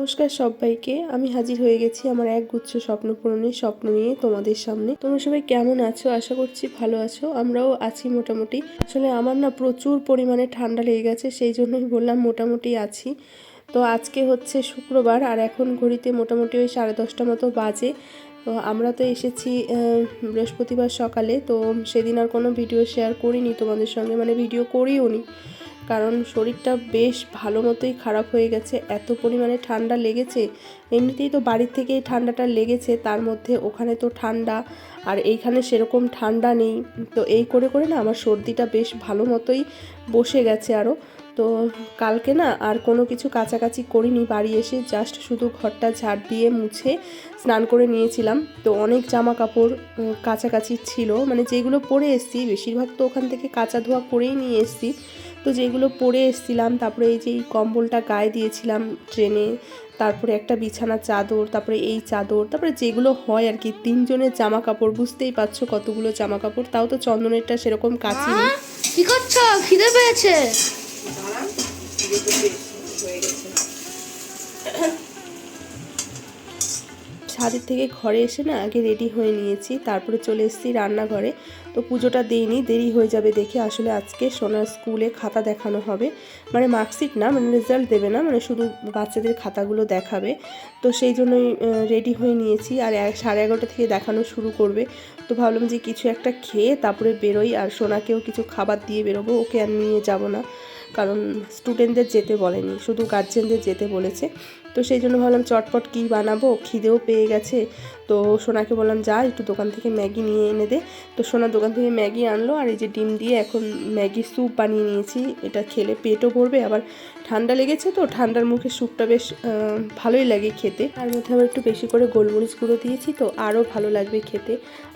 নমস্কার সবাইকে। আমি হাজির হয়ে গেছি আমার এক গুচ্ছ স্বপ্ন পূরণের স্বপ্ন নিয়ে তোমাদের সামনে। তোমরা সবাই কেমন আছো? আশা করছি ভালো আছো। আমরাও আছি মোটামুটি। আসলে আমার না প্রচুর পরিমাণে ঠান্ডা লেগে গেছে, সেই জন্যই বললাম মোটামুটি আছি। তো আজকে হচ্ছে শুক্রবার আর এখন ঘড়িতে মোটামুটি ওই সাড়ে দশটা মতো বাজে। তো আমরা তো এসেছি বৃহস্পতিবার সকালে। তো সেদিন আর কোনো ভিডিও শেয়ার করিনি তোমাদের সঙ্গে মানে ভিডিও করিও নি কারণ শরীরটা বেশ ভালো মতোই খারাপ হয়ে গেছে, এত পরিমাণে ঠান্ডা লেগেছে। এমনিতেই তো বাড়ির থেকে ঠান্ডাটা লেগেছে, তার মধ্যে ওখানে তো ঠান্ডা, আর এইখানে সেরকম ঠান্ডা নেই। তো এই করে করে না আমার সর্দিটা বেশ ভালো মতোই বসে গেছে আরও। তো কালকে না আর কোনো কিছু কাছাকাছি করিনি, বাড়ি এসে জাস্ট শুধু ঘরটা ঝাড় দিয়ে মুছে স্নান করে নিয়েছিলাম। তো অনেক জামা কাপড় কাছাকাছি ছিল মানে যেগুলো পরে এসছি, বেশিরভাগ তো ওখান থেকে কাঁচা ধোয়া করেই নিয়ে এসছি। তো যেগুলো পরে এসেছিলাম তারপরে এই যে এই কম্বলটা গায়ে দিয়েছিলাম ট্রেনে তারপরে একটা বিছানা চাদর তারপরে এই চাদর তারপরে যেগুলো হয় আর কি তিনজনের জামা কাপড় বুঝতেই পারছ কতগুলো জামা কাপড় তাও তো চন্দনেরটা সেরকম কাছে কি করছ? খিদে পেয়েছে? ছাদের থেকে ঘরে এসে না আগে রেডি হয়ে নিয়েছি, তারপরে চলে এসেছি রান্নাঘরে। তো পুজোটা দিইনি, দেরি হয়ে যাবে দেখে আসলে আজকে সোনার স্কুলে খাতা দেখানো হবে। মানে মার্কশিট না মানে রেজাল্ট দেবে না মানে শুধু বাচ্চাদের খাতাগুলো দেখাবে। তো সেই জন্যই রেডি হয়ে নিয়েছি আর সাড়ে এগারোটা থেকে দেখানো শুরু করবে। তো ভাবলাম যে কিছু একটা খেয়ে তারপরে বেরোই আর সোনাকেও কিছু খাবার দিয়ে বেরোবো, ওকে আর নিয়ে যাব না। কারণ স্টুডেন্টদের যেতে বলেনি, শুধু গার্জেনদের যেতে বলেছে। তো সেই জন্য ভাবলাম চটপট কী বানাবো? খিদেও পেয়ে গেছে। তো সোনাকে বললাম, যা, একটু দোকান থেকে ম্যাগি নিয়ে এনে দে। তো সোনা দোকান থেকে ম্যাগি আনলো আর এই যে ডিম দিয়ে এখন ম্যাগি স্যুপ বানিয়ে নিয়েছি। এটা খেলে পেটও ভরবে, আবার ঠান্ডা লেগেছে তো, ঠান্ডার মুখে স্যুপটা বেশ ভালোই লাগে খেতে। তার মধ্যে আবার একটু বেশি করে গোলমরিচ গুঁড়ো দিয়েছি তো, আরও ভালো লাগবে খেতে।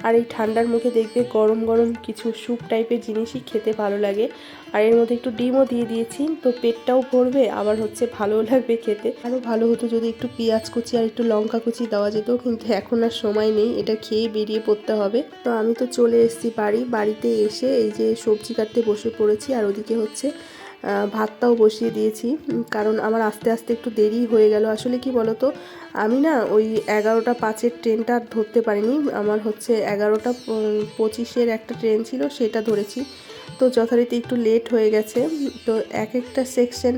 আর এই ঠান্ডার মুখে দেখবে গরম গরম কিছু স্যুপ টাইপের জিনিসই খেতে ভালো লাগে। আর এর মধ্যে একটু ডিমও দিয়ে দিয়েছি, তো পেটটাও ভরবে, আবার হচ্ছে ভালোও লাগবে খেতে। আরও ভালো হতো যদি একটু পেঁয়াজ কুচি আর একটু লঙ্কা কুচি দেওয়া যেত, কিন্তু এখন আর সময় নেই, এটা খেয়ে বেরিয়ে পড়তে হবে। তো আমি তো চলে এসেছি বাড়ি, বাড়িতে এসে এই যে সবজি কাটতে বসে পড়েছি, আর ওদিকে হচ্ছে ভাতটাও বসিয়ে দিয়েছি কারণ আমার আস্তে আস্তে একটু দেরি হয়ে গেল। আসলে কি বলতো, আমি না ওই এগারোটা পাঁচের ট্রেনটা ধরতে পারিনি। আমার হচ্ছে এগারোটা পঁচিশের একটা ট্রেন ছিল, সেটা ধরেছি। তো যথারীতি একটু লেট হয়ে গেছে। তো এক একটা সেকশন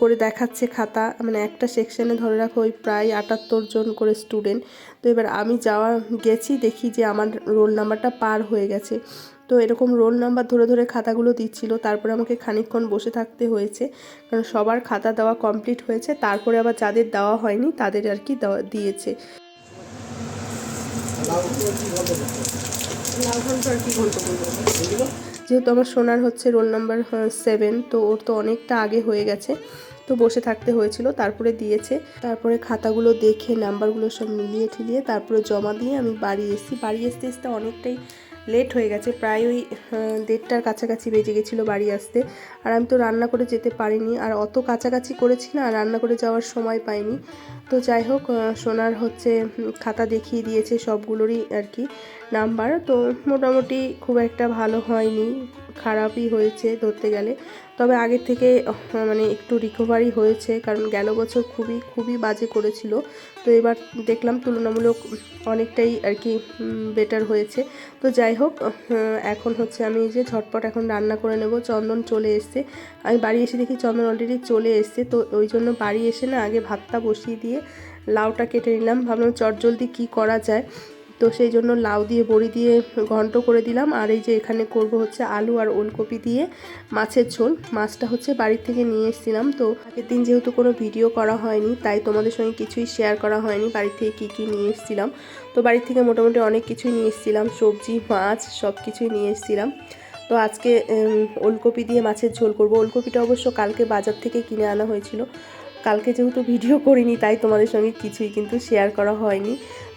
করে দেখাচ্ছে খাতা। মানে একটা সেকশনে ধরে রাখো ওই প্রায় আটাত্তর জন করে স্টুডেন্ট। তো এবার আমি যাওয়া, গেছি, দেখি যে আমার রোল নাম্বারটা পার হয়ে গেছে। তো এরকম রোল নাম্বার ধরে ধরে খাতাগুলো দিচ্ছিল। তারপরে আমাকে খানিকক্ষণ বসে থাকতে হয়েছে। কারণ সবার খাতা দেওয়া কমপ্লিট হয়েছে। তারপরে আবার যাদের দেওয়া হয়নি, তাদের আর কি দিয়েছে। যেহেতু আমার সোনার হচ্ছে রোল নাম্বার সেভেন তো ওর তো অনেকটা আগে হয়ে গেছে। তো বসে থাকতে হয়েছিল। তারপরে দিয়েছে। তারপরে খাতাগুলো দেখে নাম্বারগুলো সব মিলিয়ে ঠিলিয়ে তারপরে জমা দিয়ে আমি বাড়ি এসেছি। বাড়ি আসতে আসতে অনেকটাই লেট হয়ে গেছে, প্রায় ওই দেড়টার কাছাকাছি বেজে গেছিল বাড়ি আসতে। আর আমি তো রান্না করে যেতে পারিনি, আর অত কাছাকাছি করেছি না, রান্না করে যাওয়ার সময় পাইনি। তো যাই হোক সোনার হচ্ছে খাতা দেখিয়ে দিয়েছে সবগুলোরই আর কি নাম্বার। তো মোটামুটি খুব একটা ভালো হয়নি। খারাপই হয়েছে ধরতে গেলে। তবে আগের থেকে মানে একটু রিকভারি হয়েছে, কারণ গেল বছর খুবই খুবই বাজে করেছিল। তো এবার দেখলাম তুলনামূলক অনেকটাই আর কি বেটার হয়েছে। তো যাই হোক এখন হচ্ছে আমি যে ঝটপট এখন রান্না করে নেব, চন্দন চলে এসছে। আমি বাড়ি এসে দেখি চন্দন অলরেডি চলে এসছে, তো ওই জন্য বাড়ি এসে না আগে ভাতটা বসিয়ে দিয়ে লাউটা কেটে নিলাম। ভাবলাম চটজলদি কী করা যায়। তো সেই জন্য লাউ দিয়ে, বড়ি দিয়ে ঘন্ট করে দিলাম। আর এই যে এখানে করব হচ্ছে আলু আর ওলকপি দিয়ে মাছের ঝোল। মাছটা হচ্ছে বাড়ি থেকে নিয়ে এসেছিলাম। তো আগের দিন যেহেতু কোনো ভিডিও করা হয়নি, তাই তোমাদের সঙ্গে কিছুই শেয়ার করা হয়নি। বাড়ি থেকে কী কী নিয়ে এসেছিলাম? তো বাড়ি থেকে মোটামুটি অনেক কিছুই নিয়ে এসেছিলাম। সবজি, মাছ, সব কিছুই নিয়ে এসেছিলাম। তো আজকে ওলকপি দিয়ে মাছের ঝোল করব। ওলকপিটা অবশ্য কালকে বাজার থেকে কিনে আনা হয়েছিল। কালকে যেহেতু ভিডিও করিনি, তাই তোমাদের সঙ্গে কিছুই কিন্তু শেয়ার করা হয়নি।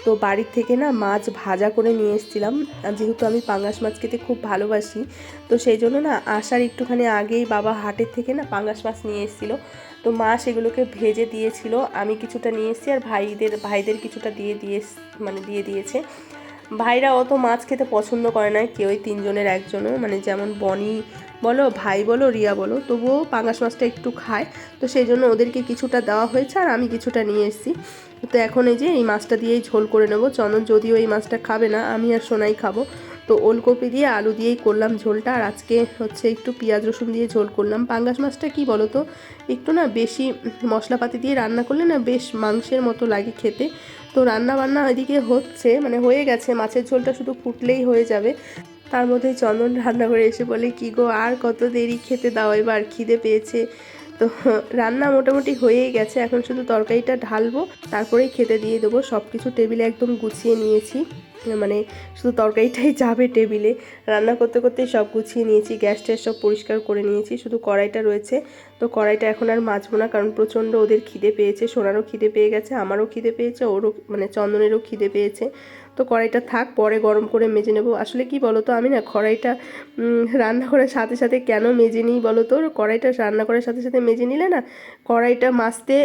তো বাড়ির থেকে না মাছ ভাজা করে নিয়ে এসেছিলাম। যেহেতু আমি পাঙ্গাস মাছ খেতে খুব ভালোবাসি, তো সেই জন্য না আসার একটুখানি আগেই বাবা হাটের থেকে না পাঙ্গাস মাছ নিয়ে এসেছিল। তো মা সেগুলোকে ভেজে দিয়েছিল, আমি কিছুটা নিয়ে এসেছি আর ভাইদের ভাইদের কিছুটা দিয়ে দিয়ে মানে দিয়ে দিয়েছে। ভাইরা অত মাছ খেতে পছন্দ করে না, কেউই তিনজনের একজনও। মানে যেমন বনি বলো, ভাই বলো, রিয়া বলো, তবুও পাঙাশ মাছটা একটু খায়। তো সেই জন্য ওদেরকে কিছুটা দেওয়া হয়েছে আর আমি কিছুটা নিয়ে এসেছি। তো এখন এই যে এই মাছটা দিয়েই ঝোল করে নেব। চন্দন যদিও এই মাছটা খাবে না, আমি আর সোনাই খাব। তো ওলকপি দিয়ে আলু দিয়েই করলাম ঝোলটা। আর আজকে হচ্ছে একটু পেঁয়াজ রসুন দিয়ে ঝোল করলাম। পাঙ্গাস মাছটা কি বলো তো একটু না বেশি মশলাপাতি দিয়ে রান্না করলে না বেশ মাংসের মতো লাগে খেতে। তো রান্না বান্না এদিকে হচ্ছে মানে হয়ে গেছে, মাছের ঝোলটা শুধু ফুটলেই হয়ে যাবে। তার মধ্যে চন্দন রান্না করে এসে বলে, কি গো, আর কত দেরি খেতে দাও, এবার খিদে পেয়েছে। তো রান্না মোটামুটি হয়েই গেছে, এখন শুধু তরকারিটা ঢালবো, তারপরেই খেতে দিয়ে দেবো। সব কিছু টেবিলে একদম গুছিয়ে নিয়েছি মানে শুধু তরকারিটাই যাবে টেবিলে। রান্না করতে করতেই সব গুছিয়ে নিয়েছি, গ্যাস ট্যাস সব পরিষ্কার করে নিয়েছি, শুধু কড়াইটা রয়েছে। তো কড়াইটা এখন আর মাজবো না, কারণ প্রচণ্ড ওদের খিদে পেয়েছে, সোনারও খিদে পেয়ে গেছে, আমারও খিদে পেয়েছে, ওরও মানে চন্দনেরও খিদে পেয়েছে। তো কড়াইটা থাক, পরে গরম করে মেজে নেব। আসলে কি বলো তো আমি না কড়াইটা রান্না করার সাথে সাথে কেন মেজে নিই বলো তো কড়াইটা রান্না করার সাথে সাথে মেজে নিলে না কড়াইটা মাজতে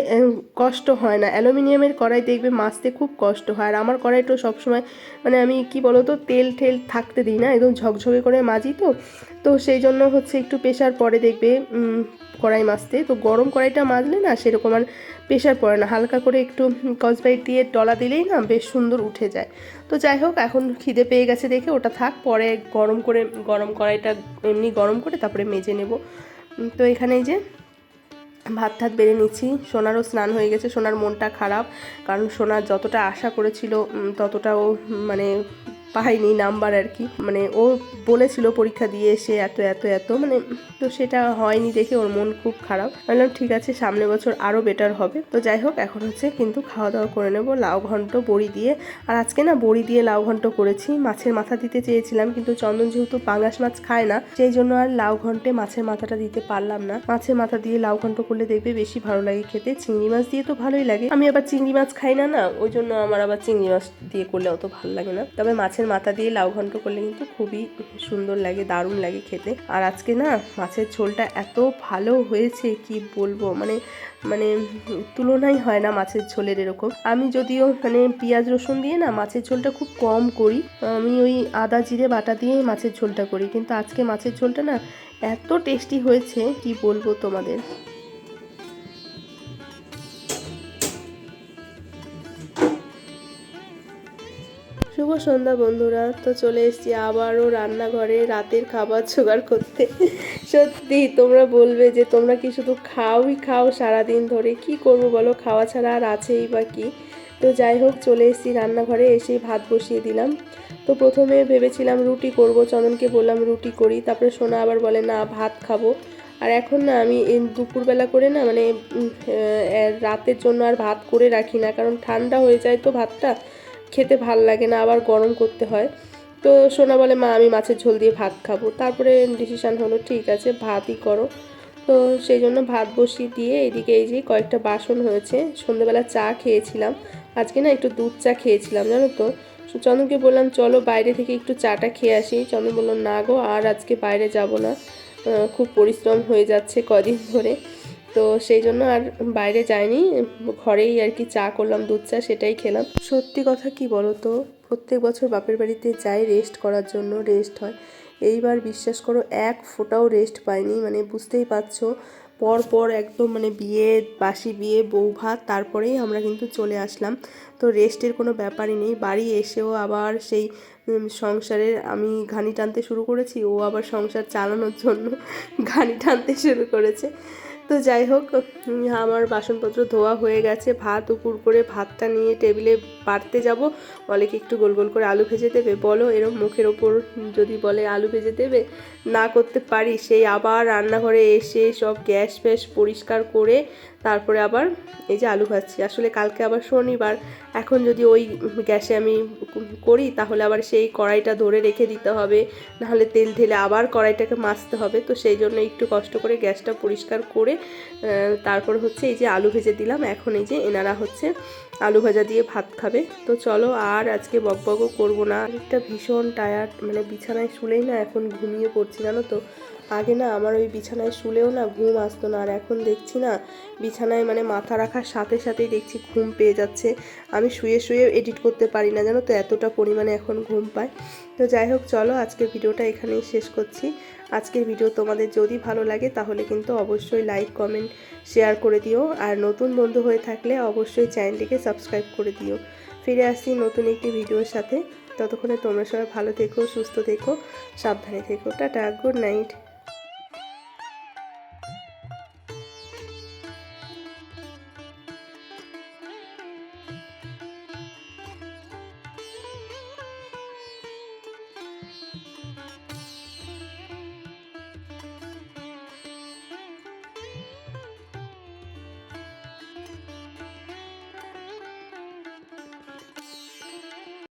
কষ্ট হয় না। অ্যালুমিনিয়ামের কড়াই দেখবে মাজতে খুব কষ্ট হয়। আর আমার কড়াইটা সবসময় মানে আমি কি বলো তো তেল ঠেল থাকতে দিই না, একদম ঝকঝকে করে মাজি তো। তো সেই জন্য হচ্ছে একটু প্রেশার পরে দেখবে কড়াই মাজতে তো গরম কড়াইটা মাজলে না সেরকম আর প্রেশার পড়ে না। হালকা করে একটু কসবাইট দিয়ে ডলা দিলেই না বেশ সুন্দর উঠে যায়। তো যাই হোক এখন খিদে পেয়ে গেছে দেখে। ওটা থাক পরে গরম করে গরম কড়াইটা এমনি গরম করে তারপরে মেজে নেব। তো এখানে এই যে ভাত টাত বেড়ে নিচ্ছি। সোনারও স্নান হয়ে গেছে। সোনার মনটা খারাপ। কারণ সোনার যতটা আশা করেছিল উম, ততটা ও উম, মানে পায়নি নাম্বার আর কি। মানে ও বলেছিল পরীক্ষা দিয়ে এসে এত এত এত মানে তো সেটা হয়নি দেখে ওর মন খুব খারাপ। বললাম, ঠিক আছে, সামনে বছর আরও বেটার হবে। তো যাই হোক, এখন হচ্ছে কিন্তু খাওয়া দাওয়া করে নেব, লাউ ঘন্ট, বড়ি দিয়ে। আর আজকে না বড়ি দিয়ে লাউ ঘন্ট করেছি, মাছের মাথা দিতে চেয়েছিলাম, কিন্তু চন্দন যেহেতু পাঙ্গাস মাছ খায় না, সেই জন্য আর লাউ ঘন্টে মাছের মাথাটা দিতে পারলাম না। মাছের মাথা দিয়ে লাউ ঘন্ট করলে দেখবে বেশি ভালো লাগে খেতে, চিংড়ি মাছ দিয়ে তো ভালোই লাগে। আমি আবার চিংড়ি মাছ খাই না না, ওই জন্য আমার আবার চিংড়ি মাছ দিয়ে করলে অত ভালো লাগে না। তবে মাছের মাথা দিয়ে লাউ ঘন্ট করলে কিন্তু খুবই সুন্দর লাগে, দারুণ লাগে খেতে। আর আজকে না, মাছের ঝোলটা এত ভালো হয়েছে, কি বলব? মানে মানে তুলনাই হয় না মাছের ঝোলের এরকম। আমি যদিও মানে পেঁয়াজ রসুন দিয়ে না মাছের ঝোলটা খুব কম করি, আমি ওই আদা, জিরে, বাটা দিয়ে মাছের ঝোলটা করি। কিন্তু আজকে মাছের ঝোলটা না এত টেস্টি হয়েছে, কি বলব তোমাদের? শুভ সন্ধ্যা বন্ধুরা। তো চলে এসেছি আবারও রান্নাঘরে রাতের খাবার জোগাড় করতে। সত্যি, তোমরা বলবে যে তোমরা কি শুধু খাওই খাও সারাদিন ধরে? কি করব বলো? খাওয়া ছাড়া আর আছেই বা কি? তো যাই হোক, চলে এসেছি রান্নাঘরে, এসেই ভাত বসিয়ে দিলাম। তো প্রথমে ভেবেছিলাম রুটি করব, চন্দনকে বললাম রুটি করি। তারপরে সোনা আবার বলে, না, ভাত খাব। আর এখন না, আমি দুপুরবেলা করে না মানে রাতের জন্য আর ভাত করে রাখি না। কারণ ঠান্ডা হয়ে যায় তো ভাতটা। খেতে ভালো লাগে না, আবার গরম করতে হয়। তো সোনা বলে, মা, আমি মাছের ঝোল দিয়ে ভাত খাব। তারপরে ডিসিশান হলো, ঠিক আছে, ভাতই করো। তো সেই জন্য ভাত বসিয়ে দিয়ে এদিকে এই যে কয়েকটা বাসন হয়েছে সন্ধ্যেবেলা চা খেয়েছিলাম। আজকে না একটু দুধ চা খেয়েছিলাম, জানো তো? চন্দনকে বললাম, চলো বাইরে থেকে একটু চাটা খেয়ে আসি। চন্দন বলল, না গো, আর আজকে বাইরে যাব না। খুব পরিশ্রম হয়ে যাচ্ছে কদিন ধরে। তো সেই জন্য আর বাইরে যাইনি, ঘরেই আর কি চা করলাম, দুধ চা সেটাই খেলাম। সত্যি কথা কি বলো তো প্রত্যেক বছর বাপের বাড়িতে যাই রেস্ট করার জন্য রেস্ট হয়। এইবার বিশ্বাস করো, এক ফোঁটাও রেস্ট পাইনি মানে বুঝতেই পারছ পর পর একদম মানে বিয়ে, বাসি বিয়ে, বউ ভাত, তারপরেই আমরা কিন্তু চলে আসলাম। তো রেস্টের কোনো ব্যাপারই নেই, বাড়ি এসেও আবার সেই সংসারের আমি ঘানি টানতে শুরু করেছি, ও আবার সংসার চালানোর জন্য ঘানি টানতে শুরু করেছে। তো যাই হোক, আমার বাসনপত্র ধোয়া হয়ে গেছে। ভাত উপুর করে ভাতটা নিয়ে টেবিলে পারতে যাব। বলে কি একটু গোল গোল করে আলু ভেজে দেবে। বলো, এরম মুখের ওপর যদি বলে আলু ভেজে দেবে? না করতে পারি। সেই আবার রান্নাঘরে এসে সব গ্যাস ফ্যাস পরিষ্কার করে তারপরে আবার এই যে আলু ভাজছি। আসলে কালকে আবার শনিবার। এখন যদি ওই গ্যাসে আমি করি, তাহলে আবার সেই কড়াইটা ধরে রেখে দিতে হবে। নাহলে তেল ঢেলে আবার কড়াইটাকে মাজতে হবে। তো সেই জন্য একটু কষ্ট করে গ্যাসটা পরিষ্কার করে তারপর হচ্ছে এই যে আলু ভেজে দিলাম। এখন এই যে এনারা হচ্ছে আলু ভাজা দিয়ে ভাত খাবে। তো চলো আর আজকে বক বকবকও করব না। একটা ভীষণ টায়ার্ড মানে বিছানায় শুলেই না এখন ঘুমিয়ে পড়ছি, জানো তো? আগে না আমার ওই বিছানায় শুলেও না ঘুম আসতো না, আর এখন দেখছি না বিছানায় মানে মাথা রাখার সাথে সাথেই দেখছি ঘুম পেয়ে যাচ্ছে। আমি শুয়ে শুয়ে এডিট করতে পারি না, জানো তো, এতটা পরিমাণে এখন ঘুম পায়। তো যাই হোক, চলো আজকের ভিডিওটা এখানেই শেষ করছি। আজকের ভিডিও তোমাদের যদি ভালো লাগে তাহলে কিন্তু অবশ্যই লাইক কমেন্ট শেয়ার করে দিও। আর নতুন বন্ধু হয়ে থাকলে অবশ্যই চ্যানেলটিকে সাবস্ক্রাইব করে দিও। ফিরে আসছি নতুন একটি ভিডিওর সাথে। ততক্ষণে তোমরা সবাই ভালো থেকো, সুস্থ থেকো, সাবধানে থেকো। Tata good night